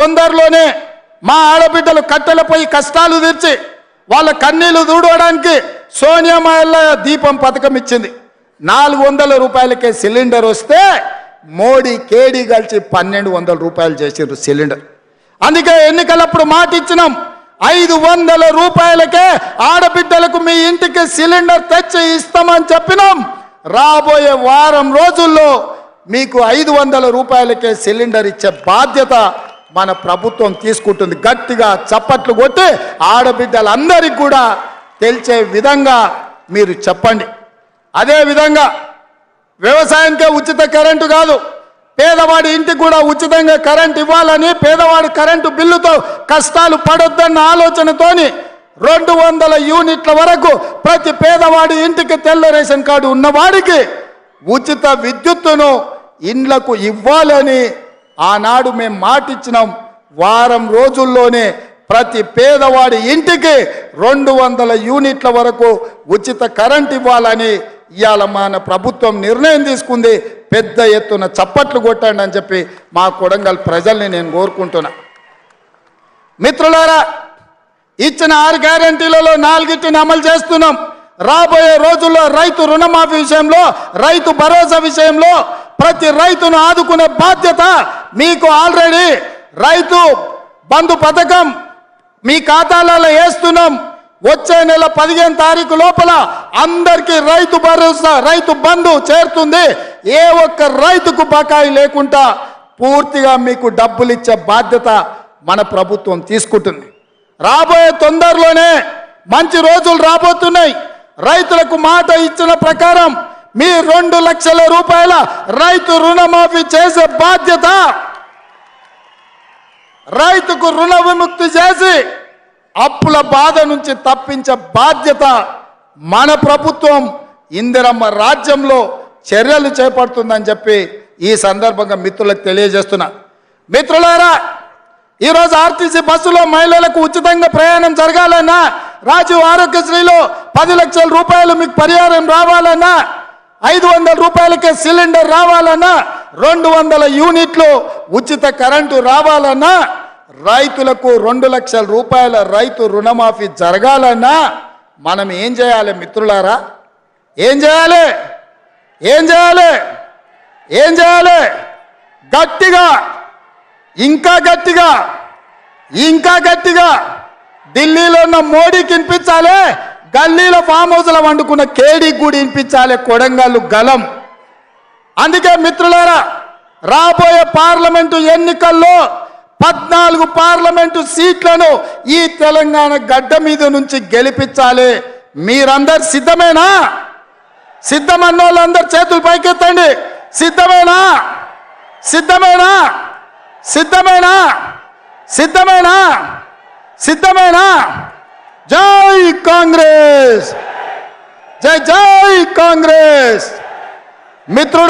తొందరలోనే మా ఆడబిడ్డలు కట్టెలపై కష్టాలు తెచ్చి వాళ్ళ కన్నీళ్ళు దూడవడానికి సోనియా మాయల్ల దీపం పథకం ఇచ్చింది. నాలుగు వందల రూపాయలకే సిలిండర్ వస్తే మోడీ కేడీ కలిసి పన్నెండు వందల రూపాయలు చేసిండ్రు సిలిండర్. అందుకే ఎన్నికలప్పుడు మాట ఇచ్చినాం ఐదు వందల రూపాయలకే ఆడబిడ్డలకు మీ ఇంటికి సిలిండర్ తెచ్చి ఇస్తామని చెప్పినాం. రాబోయే వారం రోజుల్లో మీకు ఐదు వందల రూపాయలకే సిలిండర్ ఇచ్చే బాధ్యత మన ప్రభుత్వం తీసుకుంటుంది. గట్టిగా చప్పట్లు కొట్టి ఆడబిడ్డలందరికీ కూడా తెలిసే విధంగా మీరు చెప్పండి. అదే విధంగా వ్యవసాయానికే ఉచిత కరెంటు కాదు పేదవాడి ఇంటికి కూడా ఉచితంగా కరెంట్ ఇవ్వాలని పేదవాడి కరెంటు బిల్లుతో కష్టాలు పడొద్దన్న ఆలోచనతోని రెండు వందల యూనిట్ల వరకు ప్రతి పేదవాడి ఇంటికి తెల్ల రేషన్ కార్డు ఉన్నవాడికి ఉచిత విద్యుత్తును ఇండ్లకు ఇవ్వాలని ఆనాడు మేము మాటిచ్చినాం వారం రోజుల్లోనే ప్రతి పేదవాడి ఇంటికి రెండు వందల యూనిట్ల వరకు ఉచిత కరెంట్ ఇవ్వాలని ఇవాళ మన ప్రభుత్వం నిర్ణయం తీసుకుంది. పెద్ద ఎత్తున చప్పట్లు కొట్టండి అని చెప్పి మా కొడంగల్ ప్రజల్ని నేను కోరుకుంటున్నా. మిత్రులారా ఇచ్చిన ఆరు గ్యారంటీలలో నాలుగిటిని అమలు చేస్తున్నాం. రాబోయే రోజుల్లో రైతు రుణమాఫీ విషయంలో రైతు భరోసా విషయంలో ప్రతి రైతును ఆదుకునే బాధ్యత మీకు ఆల్రెడీ రైతు బంధు పథకం మీ ఖాతాలలో వేస్తున్నాం. వచ్చే నెల పదిహేను తారీఖు లోపల అందరికీ రైతు భరోసా రైతు బంధు చేరుతుంది. ఏ ఒక్క రైతుకు బకాయి లేకుండా పూర్తిగా మీకు డబ్బులు ఇచ్చే బాధ్యత మన ప్రభుత్వం తీసుకుంటుంది. రాబోయే తొందరలోనే మంచి రోజులు రాబోతున్నాయి. రైతులకు మాట ఇచ్చిన ప్రకారం మీ రెండు లక్షల రూపాయల రైతు రుణమాఫీ చేసే బాధ్యత. రైతుకు రుణ విముక్తి చేసి అప్పుల బాధ నుంచి తప్పించే బాధ్యత మన ప్రభుత్వం ఇందిరమ్మ రాజ్యంలో చర్యలు చేపడుతుందని చెప్పి ఈ సందర్భంగా మిత్రులకు తెలియజేస్తున్నా. మిత్రులారా ఈరోజు ఆర్టీసీ బస్సులో మహిళలకు ఉచితంగా ప్రయాణం జరగాలన్నా రాజీవ్ ఆరోగ్యశ్రీలో పది లక్షల రూపాయలు మీకు పరిహారం రావాలన్నా ఐదు వందల రూపాయలకే సిలిండర్ రావాలన్నా రెండు వందల యూనిట్లు ఉచిత కరెంటు రావాలన్నా రైతులకు రెండు లక్షల రూపాయల రైతు రుణమాఫీ జరగాలన్నా మనం ఏం చేయాలి మిత్రులారా? ఏం చేయాలి? ఏం చేయాలి? ఏం చేయాలి? గట్టిగా ఇంకా గట్టిగా ఇంకా గట్టిగా ఢిల్లీలో ఉన్న మోడీకి వినిపించాలి. గల్లీలో ఫామ్ హౌస్లో వండుకున్న కేడీ కూడా వినిపించాలి కొడంగల్లు గలం. అందుకే మిత్రులారా రాబోయే పార్లమెంటు ఎన్నికల్లో పద్నాలుగు పార్లమెంటు సీట్లను ఈ తెలంగాణ గడ్డ మీద నుంచి గెలిపించాలి. మీరందరు సిద్ధమేనా? సిద్ధమన్న వాళ్ళందరు చేతులు పైకెత్తండి. సిద్ధమేనా? సిద్ధమేనా? సిద్ధమేనా? సిద్ధమేనా? సిద్ధమేనా? जय कांग्रेस! जय जय कांग्रेस! मित्रों